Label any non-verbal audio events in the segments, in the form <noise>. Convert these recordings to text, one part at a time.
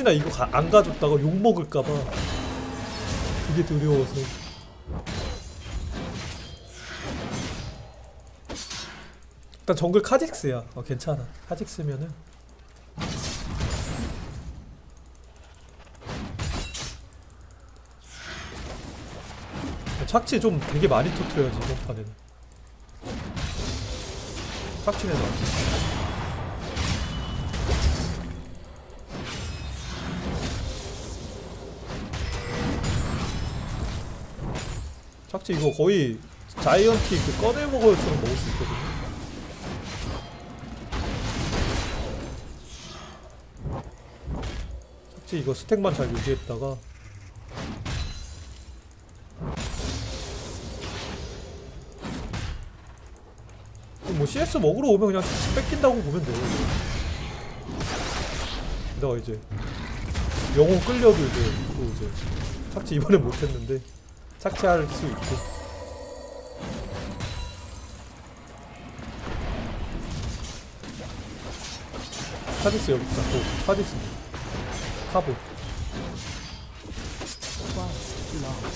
혹시나 이거 가, 안 가졌다가 욕 먹을까봐 그게 두려워서. 일단 정글 카직스야. 어 괜찮아. 카직스면은. 착취 좀 되게 많이 터트려야지 이번 판에는. 착취는 안 착취 이거 거의 자이언티 그 꺼내 먹어요처럼 먹을 수 있거든요. 착취 이거 스택만 잘 유지했다가 뭐 CS 먹으러 오면 그냥 착취 뺏긴다고 보면 돼요. 내가 이제 영웅 끌려도 이제 또 이제 착취 이번에 못했는데 착취할 수 있고 카디스 여기 있다. 또 카디스. 카보.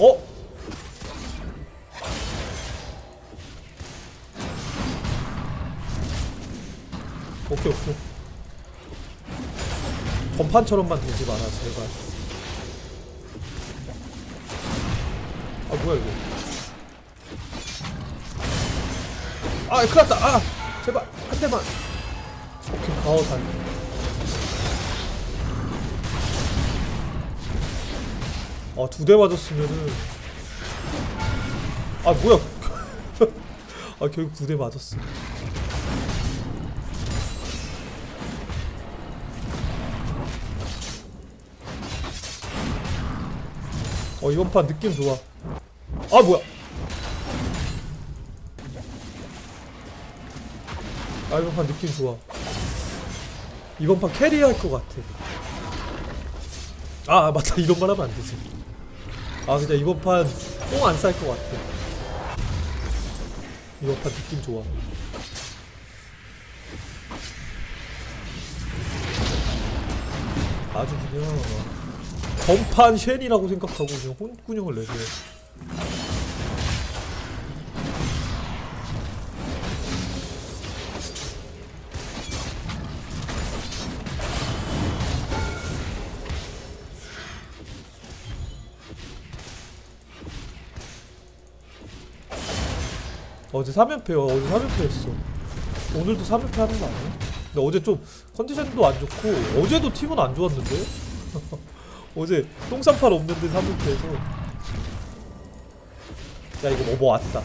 어? 오케이 오케이. 전판처럼만 되지 마라 제발 뭐야 이거? 아 큰일 났다. 아 제발 한 대만. 오케이 아우 다행이다 아두 대 맞았으면은. 아 뭐야. <laughs> 아 결국 두 대 맞았어. 어 이번 판 느낌 좋아 아 뭐야? 아 이번 판 느낌 좋아. 이번 판 캐리할 것 같아. 아 맞다. 이런 말 하면 안 되지. 아 그냥 이번 판 똥 안 쌀 것 같아. 이번 판 느낌 좋아. 아주 그냥 전판 쉔이라고 생각하고 그냥 혼꾸녕을 내세요 어제 3연패요 어제 3연패 했어 오늘도 3연패 하는 거 아니야? 근데 어제 좀 컨디션도 안 좋고 어제도 팀은 안 좋았는데? <laughs> 어제 똥산팔 없는데 3연패에서 야 이거 뭐, 뭐 왔다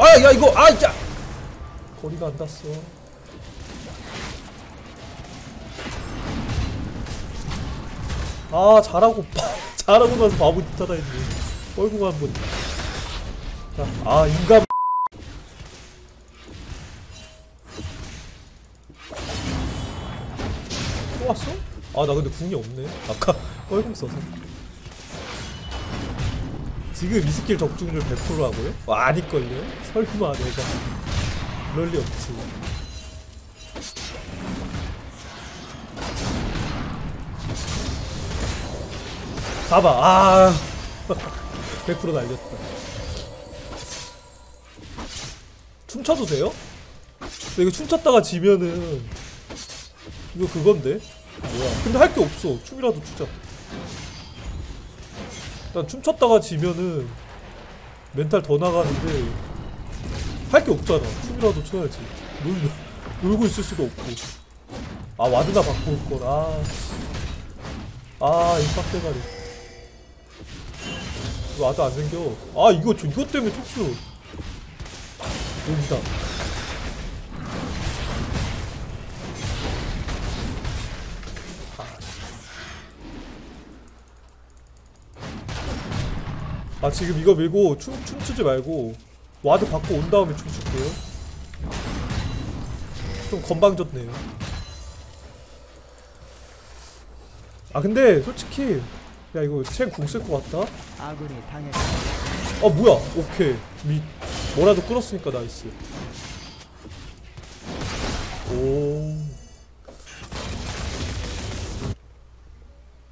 아 야 이거 아 야! 거리가 안 닿았어 아 잘하고 잘하고 나서 바보 짓 하다 했네. 얼굴 한번. 자아 인간. 또 왔어? 아 나 근데 궁이 없네. 아까 <laughs> 뻘궁 써서. 지금 이 스킬 적중률 100%라고요? 와 아닐걸요? 설마 내가. 그럴 리 없지 봐봐. 아. <laughs> 100% 날렸다. 춤춰도 돼요? 이거 춤췄다가 지면은 이거 그건데? 뭐야. 근데 할 게 없어. 춤이라도 추자. 일단 춤췄다가 지면은 멘탈 더 나가는데 할 게 없잖아. 춤이라도 춰야지. 놀, 놀고 있을 수도 없고. 아 와드나 바꿀 걸아 아, 이 빡대가리. 와도 안 생겨. 아, 이거, 저- 이것 때문에 촉수 여기다. 아 지금 이거 밀고 춤, 춤추지 말고 와드 받고 온 다음에 춤출게요. 좀 건방졌네요. 아 근데 솔직히 야 이거 챈궁쓸것 같다. 아 뭐야 오케이 미 뭐라도 끌었으니까 나이스 오.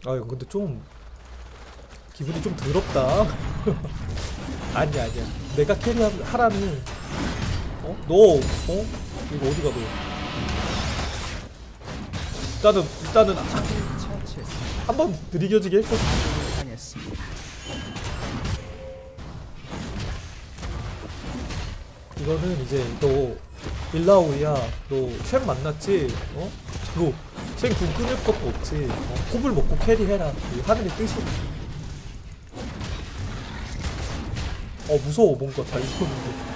아 이거 근데 좀 기분이 좀 더럽다 <laughs> 아니야 아니야 내가 캐리하라는 어? 너 어? 이거 어디가 너 일단은 일단은 처치했습니다. 한번 들이겨지게 했거든 아군이 당했습니다. 이거는 이제 너 일라오이야 너쉔 만났지? 어? 너쉔궁 끊을 것도 없지 어? 홉을 먹고 캐리해라 이 하늘의 뜻이 어 무서워 뭔가 다 이거는데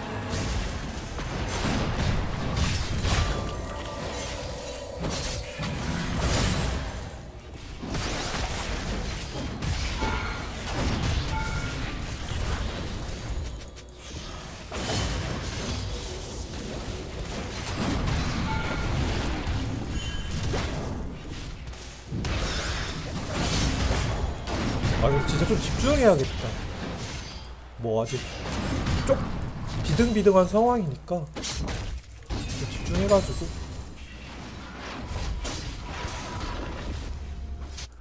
진짜 좀 집중해야겠다. 뭐 아직 좀 비등비등한 상황이니까 좀 집중해가지고.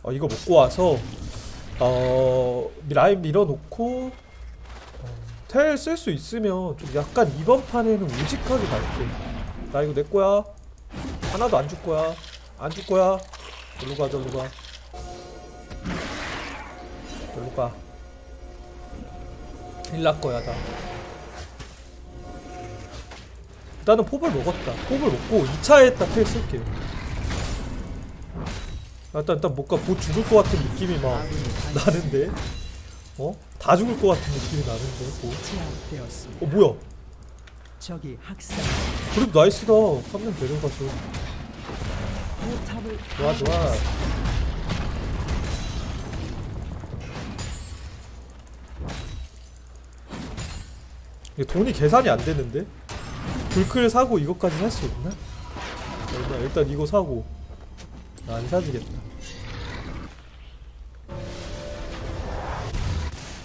어 이거 먹고 와서 어 라인 밀어놓고 어, 텔쓸 수 있으면 좀 약간 이번 판에는 우직하게 갈게. 나 이거 내 거야. 하나도 안 줄 거야. 안 줄 거야. 절로 가 절로 가 절로 가. 힐날 거야, 나. 일단은 포을 먹었다. 포을 먹고 2차에 딱 쓸게. 아, 일단, 일단 뭔가 보 죽을 것 같은 느낌이 막. 나는데? 어? 다 죽을 것 같은 느낌이 나는데, 뭐. 어, 뭐야? 적이 학살. 그래도 나이스다. 3년 데려가서. 포탑을 좋아, 좋아. 돈이 계산이 안 되는데? 불클 사고 이것까지 살 수 있나? 일단, 일단 이거 사고. 나안 사주겠다.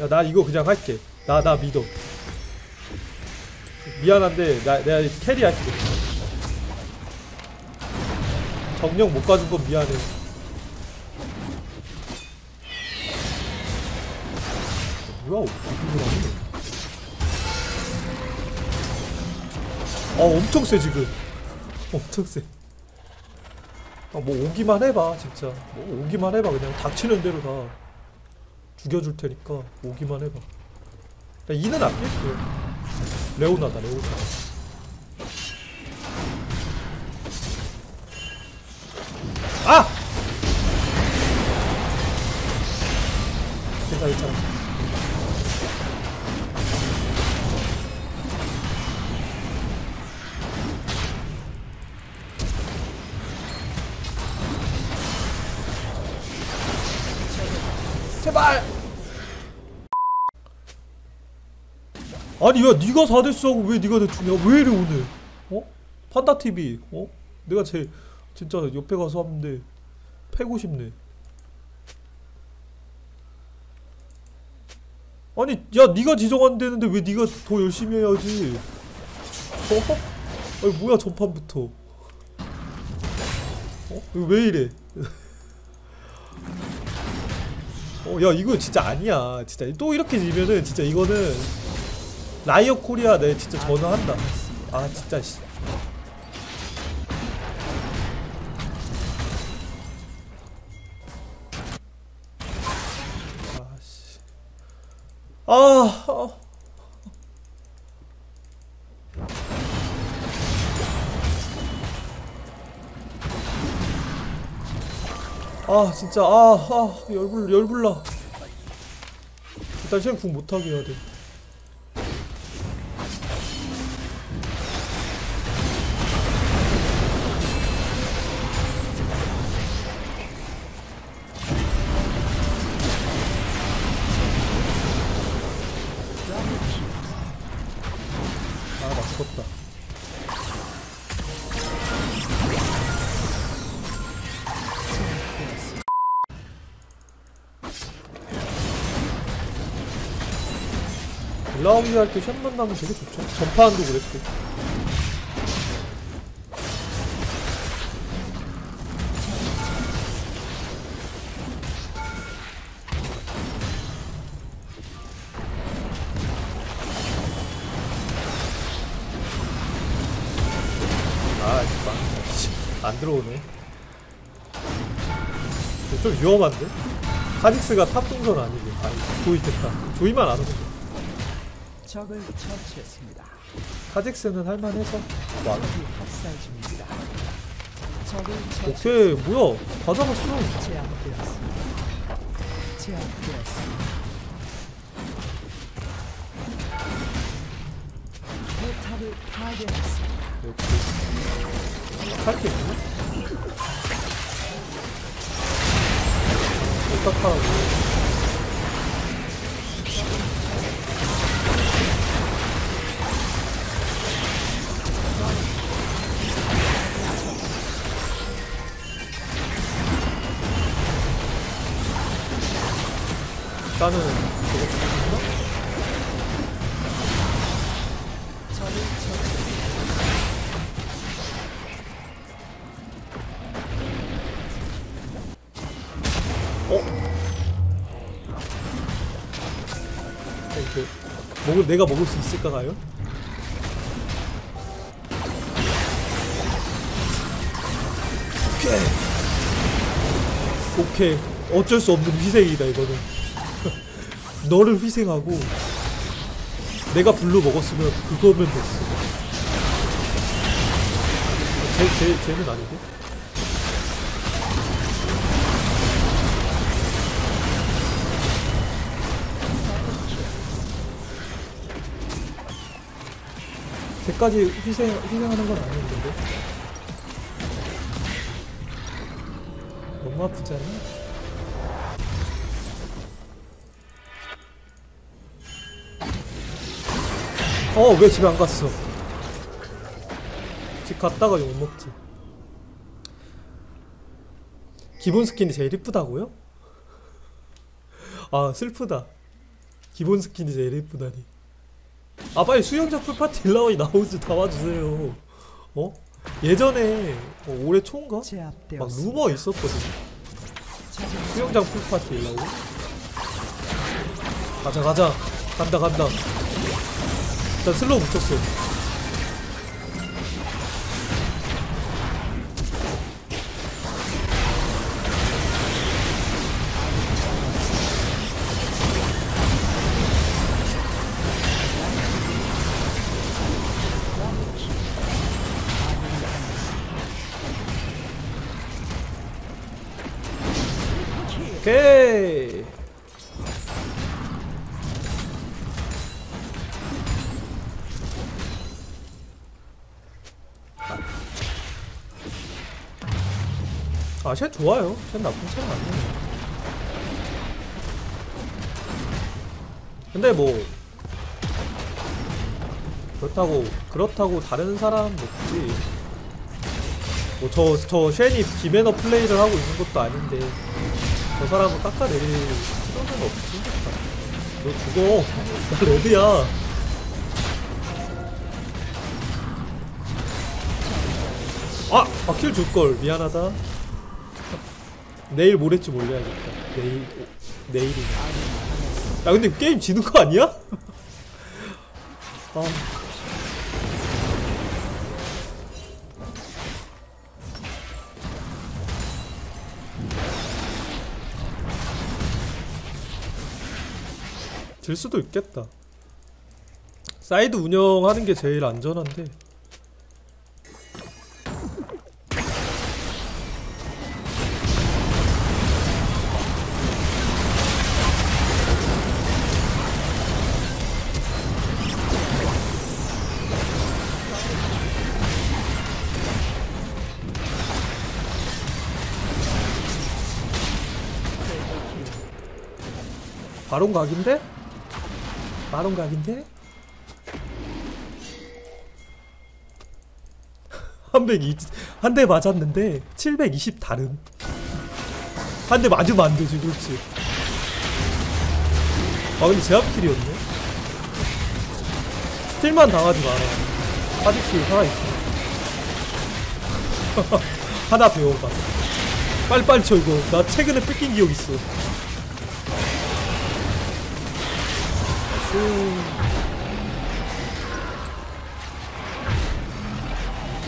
야 나 이거 그냥 할게. 나 나 믿어. 미안한데 나, 내가 캐리 할게. 정령 못 가준 건 미안해. 뭐야 어디를 하니 아 엄청 세 지금 엄청 세. 아, 뭐 오기만 해봐 진짜. 뭐 오기만 해봐 그냥 닥치는 대로 다 죽여줄 테니까 오기만 해봐. 나 이는 아낄게. 레오나다 레오나. 아! 괜찮아 괜찮아. 제발. 아니 야 네가 4대수 하고 왜 네가 대충이야 왜 이래 오늘 어? 판다 TV 어? 내가 제일 진짜 옆에 가서 하는데 패고 싶네 아니 야 네가 지정한다는데 왜 네가 더 열심히 해야지 어? 아니 뭐야 전판부터 어? 왜 이래 <laughs> 어, 야, 이거 진짜 아니야. 진짜. 또 이렇게 지면은 진짜 이거는 라이어 코리아 내 진짜 전화한다. 아, 진짜, 씨. 아, 씨. 아, 아. 아 진짜 아, 아 열불 열불나 일단 시간 궁 못하게 해야 돼 아, 맞췄다. 라우기 할때 샷만 나면 되게 좋죠 전파한도 그랬고 아, 안 들어오네. 좀 위험한데? 카직스가 탑 동선 아니고. 아니, 조이 됐다. 조이만 안 돼. 적을 처치했습니다. 카직스는 할만해서. 와, 적이 학살 중입니다. 적을 처치 오케이, 뭐야. 다 잡았어. 제압되었습니다. 제압되었습니다. 포탑을 파괴했습니다. 할게 있나? 어떡하라고. 나는 저거. 이렇게 먹을 내가 먹을 수 있을까 가요? 오케이 오케이 어쩔 수 없는 희생이다 이거는 너를 희생하고 내가 블루 먹었으면 그거면 됐어. 쟤, 쟤, 쟤는 아니고? 쟤까지 희생, 희생하는 건 아닌데. 너무 아프지 않나? 어, 왜 집에 안 갔어? 집 갔다가 욕 먹지. 기본 스킨이 제일 이쁘다고요? 아, 슬프다. 기본 스킨이 제일 이쁘다니. 아, 빨리 수영장 풀파티 <laughs> 일라와이 나오지 담아주세요. 어? 예전에 어, 올해 초인가? 막. 루머 있었거든. 수영장 풀파티 일라고. 가자 가자. 간다 간다. 일단 슬로우 붙였어. 아, 쟤 좋아요. 쟤 나쁜 차는 아니에요. 근데 뭐 그렇다고 그렇다고 다른 사람 먹지. 뭐 저 저 쉔이 비매너 플레이를 하고 있는 것도 아닌데 저 사람은 깎아내릴 필요는 없지. 너 죽어. 나 레드야. 아! 아, 킬 줄걸. 미안하다. 내일 모레쯤 올려야겠다. 내일, 오, 내일이네. 야, 근데 게임 지는 거 아니야? <laughs> 아. 질 수도 있겠다. 사이드 운영하는 게 제일 안전한데. 바론 각인데? 바론 각인데? 한대 맞았는데 720 다름. 한대 맞으면 안 되지 그렇지. 아 근데 제압킬이었네. 스틸만 당하지 마라. 카직스 살아있어. <laughs> 하나 배워봐. 빨리빨리 쳐 이거. 나 최근에 뺏긴 기억 있어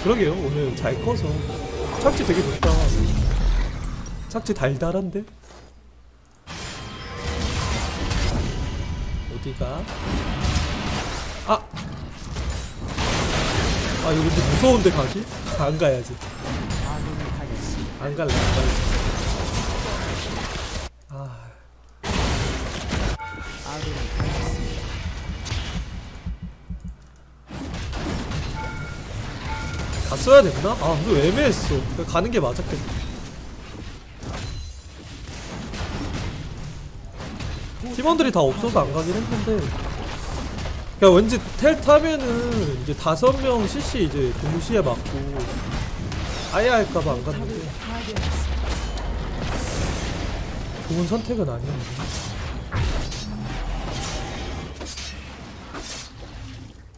그러게요 오늘 잘 커서 착지 되게 좋다 착지 달달한데? 어디가? 아! 아 이거 근데 무서운데 가기? 안 가야지. 안 갈래 안 갈래 아 다. 갔어야 됐나? 아 근데 애매했어 가는 게 맞았겠네 팀원들이 다 없어서 안 가긴 했는데 그냥 왠지 텔 타면은 이제 다섯 명 CC 이제 동시에 맞고 아예 할까봐 안 갔는데. 좋은 선택은 아니었네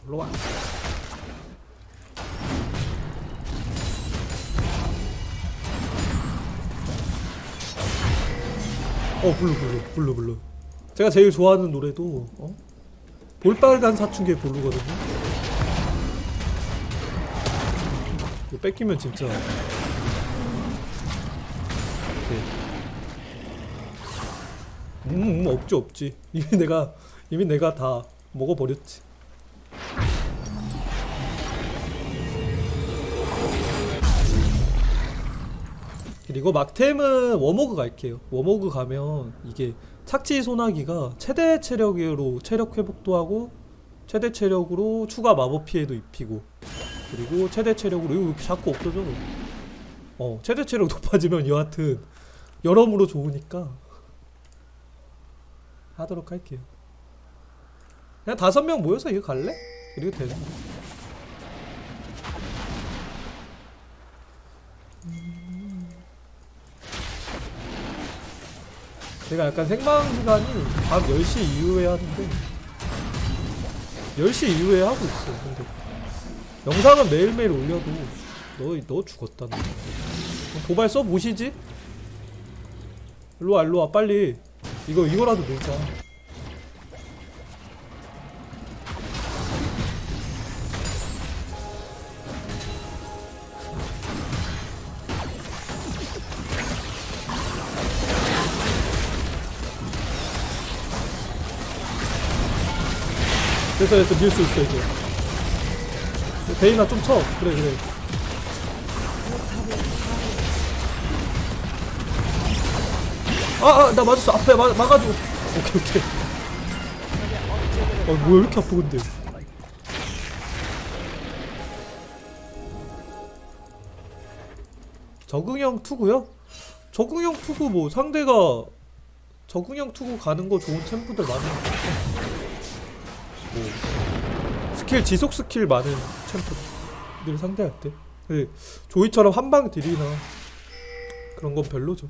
올라와 어 블루 블루 블루 블루. 제가 제일 좋아하는 노래도 어? 볼빨간 사춘기의 블루거든요. 이거 뺏기면 진짜. 음, 음 없지 없지. 이미 내가 이미 내가 다 먹어버렸지 그리고 막템은 워머그 갈게요 워머그 가면 이게 착지 소나기가 최대 체력으로 체력 회복도 하고 최대 체력으로 추가 마법 피해도 입히고 그리고 최대 체력으로 이거 왜 이렇게 자꾸 없어져 어 최대 체력 높아지면 여하튼 여러모로 좋으니까 하도록 할게요. 그냥 다섯 명 모여서 이거 갈래? 이래도 되는 제가 약간 생방 시간이 밤 10시 이후에 하는데 10시 이후에 하고 있어 근데 영상은 매일매일 올려도 너, 너 죽었다 너. 도발 써보시지? 일로와 일로와 빨리 이거 이거라도 놀자 됐어 됐어 밀수 있어 이제. 베이나 좀 쳐. 그래 그래. 아아 나 맞았어. 앞에 막, 막아줘 오케이 오케이. 아 뭐야 왜 이렇게 아프 근데. 적응형 투구요? 적응형 투구 뭐 상대가 적응형 투구 가는 거 좋은 챔프들 많은 뭐 스킬 지속 스킬 많은 챔프들 상대할 때 근데 조이처럼 한방 딜이나 그런 건 별로죠.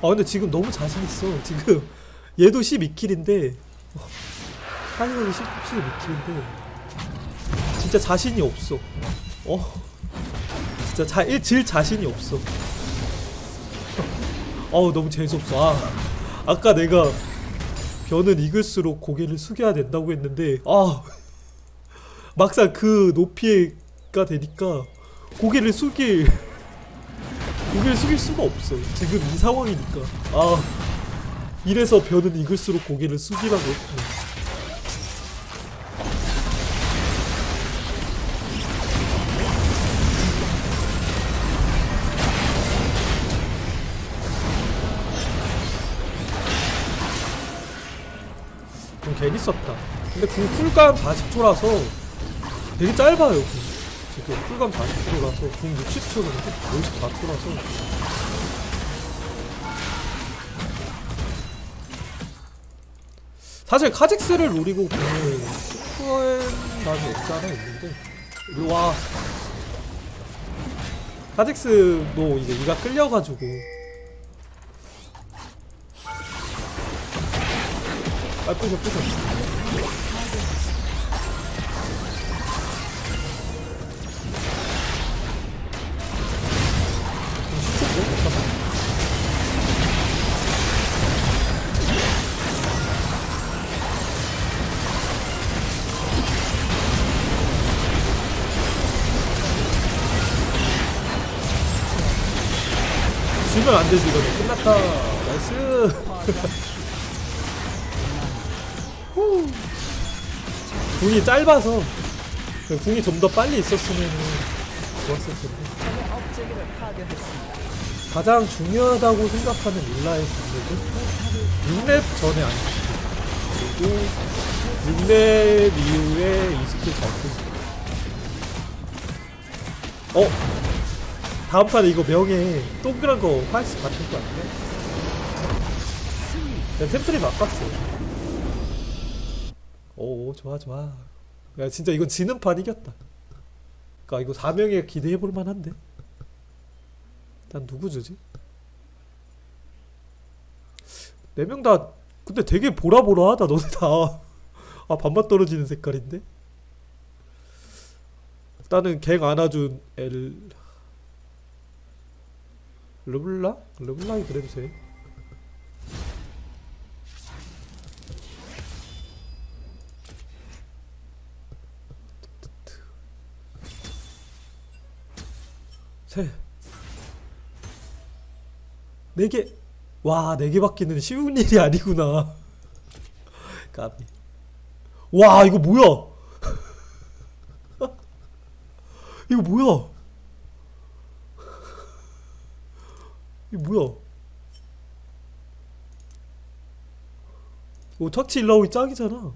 아 근데 지금 너무 자신있어. 지금 <laughs> 얘도 12킬인데 하이원이 12킬인데 진짜 자신이 없어. 어? 진짜 자, 일, 질 자신이 없어. <laughs> 어우 너무 재수없어. 아, 아까 내가 변은 익을수록 고개를 숙여야 된다고 했는데 아 막상 그 높이가 되니까 고개를 숙일 고개를 숙일 수가 없어. 지금 이 상황이니까. 아, 이래서 변은 익을수록 고개를 숙이라고 했구나. 근데 궁 쿨감 40초라서 되게 짧아요. 궁. 지금 쿨감 40초라서 궁 60초는데 54초라서 사실 카직스를 노리고 보면 슈퍼엔 감이 없지 않아 있는데 일로 와 카직스도 이제 이가 끌려가지고 아 부셔 부셔 되지 이거는 끝났다 나이스 후. <laughs> 궁이 짧아서 그 궁이 좀 더 빨리 있었으면 좋았을 텐데. 가장 중요하다고 생각하는 일라의 공격은 6렙 전에 안 그리고 6렙 이후에 이 스킬 잘 쓰지 어? 다음 판에 이거 명예 동그란 거 화이트 같은 거 아니야? 내가 템플이 바꿨어. 오 좋아 좋아. 야 진짜 이건 지는 판 이겼다. 그니까 이거 4명에 기대해볼 만한데? 일단 누구 주지? 네명다 근데 되게 보라보라하다 너네 다 아 반반 떨어지는 색깔인데? 일단은 갱 안아준 엘 르블라? 르블랑이 그래도 돼셋네 개. 와, 네개 받기는 쉬운 일이 아니구나. <laughs> 까비. 와, 이거 뭐야? <laughs> 이거 뭐야? 이거 뭐야? 이거 터치 일라오이 짱이잖아.